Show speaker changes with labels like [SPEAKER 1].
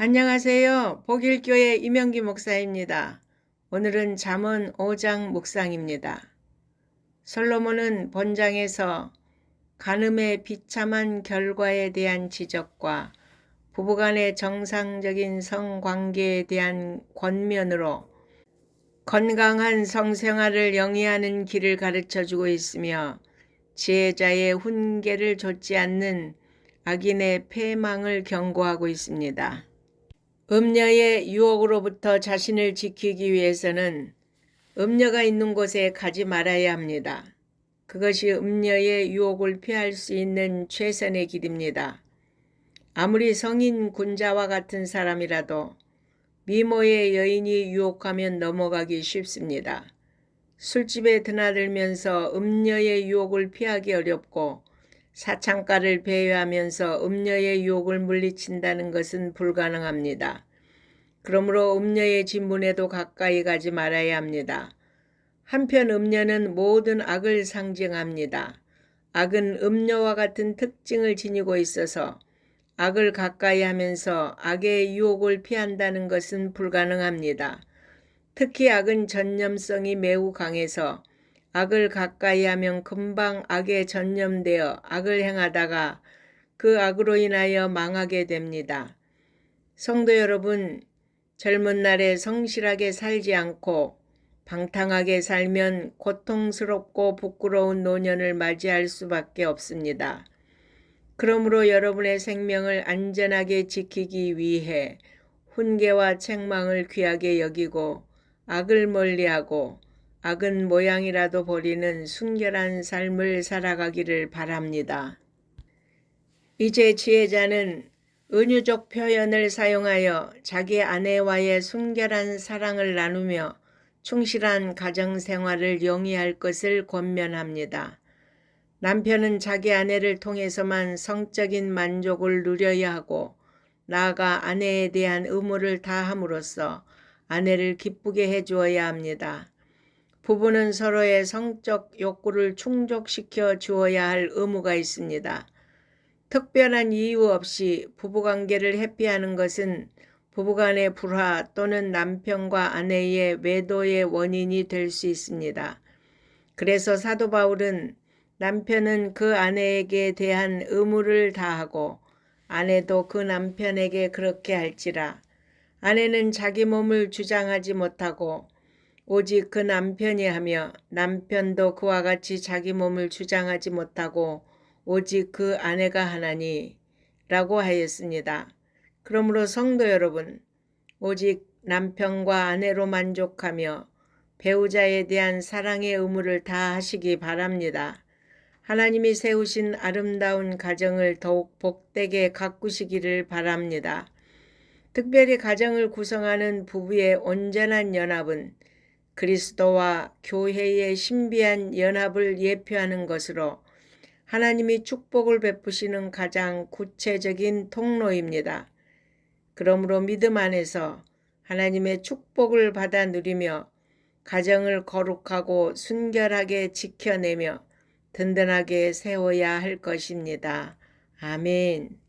[SPEAKER 1] 안녕하세요. 복일교회 이명기 목사입니다. 오늘은 잠언 5장 묵상입니다. 솔로몬은 본장에서 간음의 비참한 결과에 대한 지적과 부부간의 정상적인 성관계에 대한 권면으로 건강한 성생활을 영위하는 길을 가르쳐 주고 있으며 지혜자의 훈계를 좇지 않는 악인의 패망을 경고하고 있습니다. 음녀의 유혹으로부터 자신을 지키기 위해서는 음녀가 있는 곳에 가지 말아야 합니다. 그것이 음녀의 유혹을 피할 수 있는 최선의 길입니다. 아무리 성인 군자와 같은 사람이라도 미모의 여인이 유혹하면 넘어가기 쉽습니다. 술집에 드나들면서 음녀의 유혹을 피하기 어렵고 사창가를 배회하면서 음녀의 유혹을 물리친다는 것은 불가능합니다. 그러므로 음녀의 진문에도 가까이 가지 말아야 합니다. 한편 음녀는 모든 악을 상징합니다. 악은 음녀와 같은 특징을 지니고 있어서 악을 가까이 하면서 악의 유혹을 피한다는 것은 불가능합니다. 특히 악은 전념성이 매우 강해서 악을 가까이 하면 금방 악에 전념되어 악을 행하다가 그 악으로 인하여 망하게 됩니다. 성도 여러분, 젊은 날에 성실하게 살지 않고 방탕하게 살면 고통스럽고 부끄러운 노년을 맞이할 수밖에 없습니다. 그러므로 여러분의 생명을 안전하게 지키기 위해 훈계와 책망을 귀하게 여기고 악을 멀리하고 악은 모양이라도 버리는 순결한 삶을 살아가기를 바랍니다. 이제 지혜자는 은유적 표현을 사용하여 자기 아내와의 순결한 사랑을 나누며 충실한 가정 생활을 영위할 것을 권면합니다. 남편은 자기 아내를 통해서만 성적인 만족을 누려야 하고 나아가 아내에 대한 의무를 다함으로써 아내를 기쁘게 해 주어야 합니다. 부부는 서로의 성적 욕구를 충족시켜 주어야 할 의무가 있습니다. 특별한 이유 없이 부부관계를 회피하는 것은 부부간의 불화 또는 남편과 아내의 외도의 원인이 될 수 있습니다. 그래서 사도 바울은 남편은 그 아내에게 대한 의무를 다하고 아내도 그 남편에게 그렇게 할지라 아내는 자기 몸을 주장하지 못하고 오직 그 남편이 하며 남편도 그와 같이 자기 몸을 주장하지 못하고 오직 그 아내가 하나니 라고 하였습니다. 그러므로 성도 여러분, 오직 남편과 아내로 만족하며 배우자에 대한 사랑의 의무를 다 하시기 바랍니다. 하나님이 세우신 아름다운 가정을 더욱 복되게 가꾸시기를 바랍니다. 특별히 가정을 구성하는 부부의 온전한 연합은 그리스도와 교회의 신비한 연합을 예표하는 것으로 하나님이 축복을 베푸시는 가장 구체적인 통로입니다. 그러므로 믿음 안에서 하나님의 축복을 받아 누리며 가정을 거룩하고 순결하게 지켜내며 든든하게 세워야 할 것입니다. 아멘.